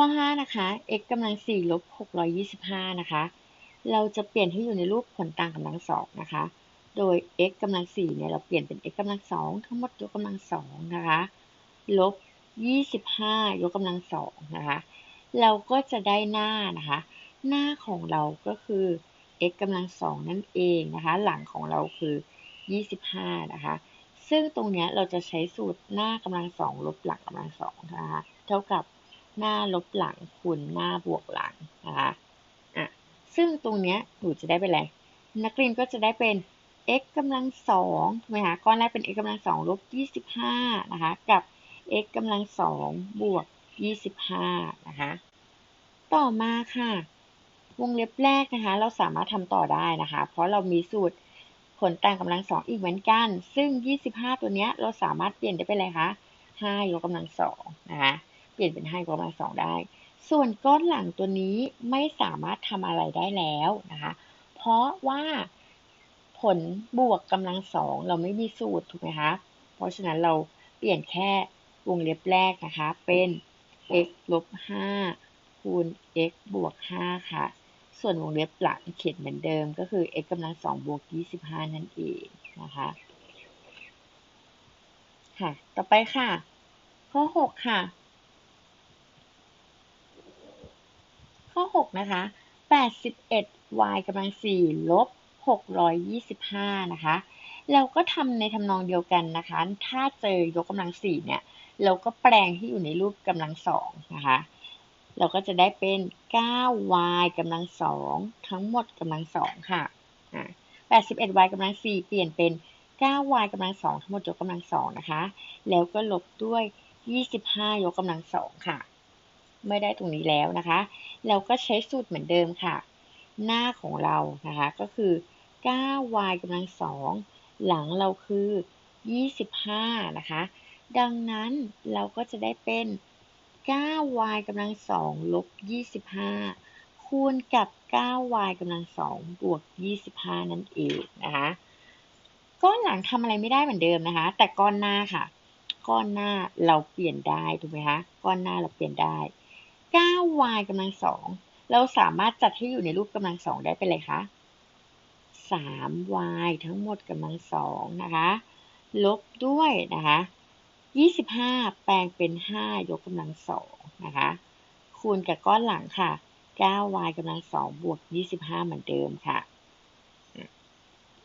ข้อ 5 นะคะ x กำลัง4ลบ625 นะคะ เราจะเปลี่ยนให้อยู่ในรูปผลต่างกำลังสองนะคะ โดย x กำลัง4เนี่ยเราเปลี่ยนเป็น x กำลัง2ทั้งหมดยกกำลัง2นะคะลบ 25 ยกกำลัง2นะคะ เราก็จะได้หน้านะคะ หน้าของเราก็คือ x กำลัง2นั่นเองนะคะ หลังของเราคือ 25 นะคะ ซึ่งตรงนี้เราจะใช้สูตรหน้ากำลังสองลบหลังกำลังสองนะคะ เท่ากับ หน้าลบหลังคูณหน้าบวกหลังนะคะอะซึ่งตรงเนี้ยหนูจะได้เป็นอะไร นักเรียนก็จะได้เป็น x กำลังสองถูกไหมคะก้อนแรกเป็น x กำลังสองลบยี่สิบห้านะคะกับ x กำลังสองบวกยี่สิบห้านะคะต่อมาค่ะ วงเล็บแรกนะคะ เราสามารถทำต่อได้นะคะ เพราะเรามีสูตรผลต่างกำลังสองอีกเหมือนกัน ซึ่ง 25 ตัวเนี้ยเราสามารถเปลี่ยนได้เป็นอะไรคะ 5 ยกกำลังสองนะคะ เปลี่ยนเป็น5ยกกำลังสองได้ ส่วนก้อนหลังตัวนี้ไม่สามารถทำอะไรได้แล้วนะคะ เพราะว่าผลบวกกำลังสองเราไม่มีสูตรถูกไหมคะ เพราะฉะนั้นเราเปลี่ยนแค่วงเล็บแรกนะคะ เป็น x ลบ5คูณ x บวก 5 ค่ะ ส่วนวงเล็บหลังเขียนเหมือนเดิมก็คือ x กำลังสองบวก 25 นั่นเองนะคะ ค่ะ ต่อไปค่ะ ข้อ 6 ค่ะ ข้อ 6 นะคะ 81 y กำลัง4ลบ625 นะคะ เราก็ทำในทำนองเดียวกันนะคะ ถ้าเจอยกกำลัง4เนี่ย เราก็แปลงที่อยู่ในรูปกำลังสองนะคะ เราก็จะได้เป็น 9y กำลังสองทั้งหมดกำลังสองค่ะ 81y กำลัง4เปลี่ยนเป็น 9y กำลังสองทั้งหมดยกกำลังสองนะคะ แล้วก็ลบด้วย 25 ยกกำลังสองค่ะ ไม่ได้ตรงนี้แล้วนะคะ เราก็ใช้สูตรเหมือนเดิมค่ะ หน้าของเรานะคะก็คือ 9y กำลังสองหลังเราคือ 25 นะคะ ดังนั้นเราก็จะได้เป็น 9y กำลังสองลบ 25 คูณกับ 9y กำลังสองบวก 25 นั่นเองนะคะก้อนหลังทำอะไรไม่ได้เหมือนเดิมนะคะ แต่ก้อนหน้าค่ะ ก้อนหน้าเราเปลี่ยนได้ถูกไหมคะ ก้อนหน้าเราเปลี่ยนได้ 9y กำลังสองเราสามารถจัดให้อยู่ในรูปกำลังสองได้เป็นไรคะ 3y ทั้งหมดกำลังสองนะคะ ลบด้วยนะคะ25 แปลงเป็น 5 ยกกำลังสองนะคะ คูณกับก้อนหลังค่ะ 9y กำลังสองบวก 25 เหมือนเดิมค่ะ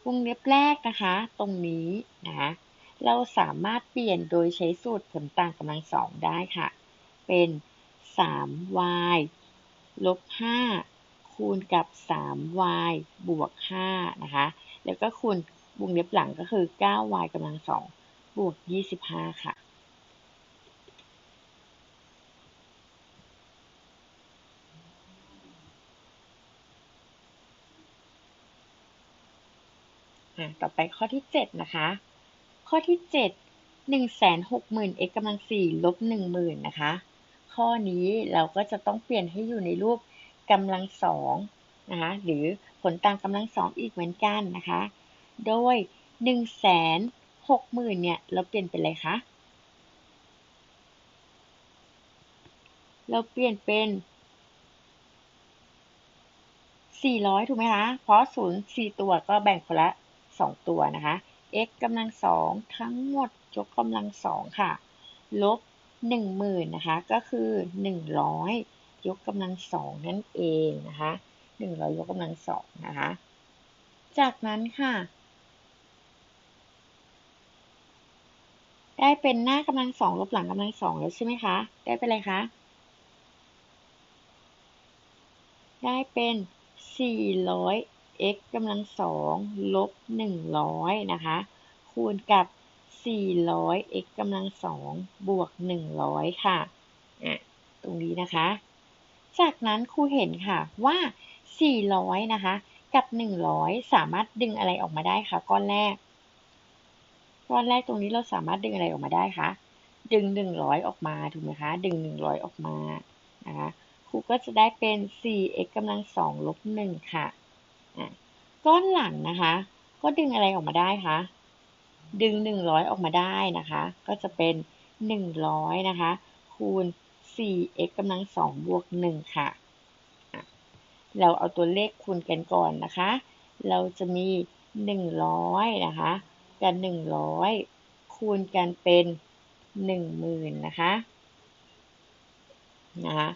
วงเล็บแรกนะคะ ตรงนี้นะคะเราสามารถเปลี่ยนโดยใช้สูตรผลต่างกำลังสองได้ค่ะ เป็น 3y ลบ 5 คูณกับ 3y บวก 5 นะคะ แล้วก็คูณวงเล็บหลังก็คือ 9y กำลังสองบวก 25 ค่ะต่อไปข้อที่ 7 นะคะ ข้อที่ 7 160,000 x กำลัง4ลบ10,000 นะคะ ข้อนี้เราก็จะต้องเปลี่ยนให้อยู่ในรูปกำลังสองนะคะหรือผลต่างกำลังสองอีกเหมือนกันนะคะ โดย160,000เนี่ย เราเปลี่ยนเป็นอะไรคะเราเปลี่ยนเป็น400ถูกไหมคะเพราะ0 4ตัวก็แบ่งคนละ2ตัวนะคะ x กำลังสองทั้งหมดยกกำลังสองค่ะ ลบ 10,000นะคะ ก็คือ100ยกกำลังสองนั่นเองนะคะ100ยกกำลังสองนะคะ จากนั้นค่ะ ได้เป็นหน้ากำลังสองลบหลังกำลังสองแล้วใช่ไหมคะ ได้เป็นอะไรคะ ได้เป็น400 x กำลังสองลบ100นะคะ คูณกับ 400 x กำลังสองบวก 100 ค่ะอะ ตรงนี้นะคะ จากนั้นครูเห็นค่ะว่า 400 นะคะ กับ 100 สามารถดึงอะไรออกมาได้คะก้อนแรก ก้อนแรกตรงนี้เราสามารถดึงอะไรออกมาได้คะดึง 100 ออกมาถูกไหมคะ ดึง 100 ออกมานะคะครูก็จะได้เป็น 4x กำลังสองลบ1ค่ะอะก้อนหลังนะคะ ก็ดึงอะไรออกมาได้คะ ดึง 100 ออกมาได้นะคะ ก็จะเป็น 100 นะคะ คูณ 4x กำลัง 2 บวก 1ค่ะอะ เราเอาตัวเลขคูณกันก่อนนะคะ เราจะมี 100 นะคะ กับ 100 คูณกันเป็น 10,000 นะคะ นะคะ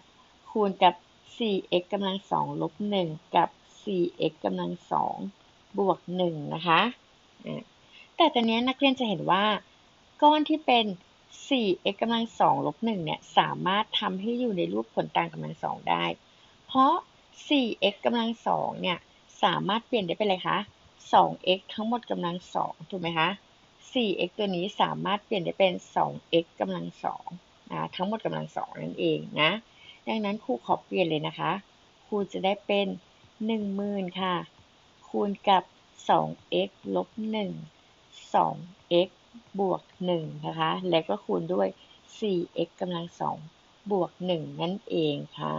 คูณกับ 4x กำลัง 2 ลบ 1 กับ 4x กำลัง 2 บวก 1 นะคะ แต่ตอนนี้นักเรียนจะเห็นว่า ก้อนที่เป็น 4x กำลัง2ลบ1เนี่ยสามารถทำให้อยู่ในรูปผลต่างกำลัง2ได้ เพราะ 4x กำลัง2เนี่ยสามารถเปลี่ยนได้เป็นอะไรคะ 2x ทั้งหมดกำลัง2ถูกไหมคะ 4x ตัวนี้สามารถเปลี่ยนได้เป็น 2x กำลัง2นะทั้งหมดกำลัง2นั่นเองนะ ดังนั้นครูขอเปลี่ยนเลยนะคะ ครูจะได้เป็น 10,000 ค่ะ คูณกับ 2x ลบ1 2x บวก1นะคะ แล้วก็คูณด้วย 4x กำลัง2บวก 1 นั่นเองค่ะ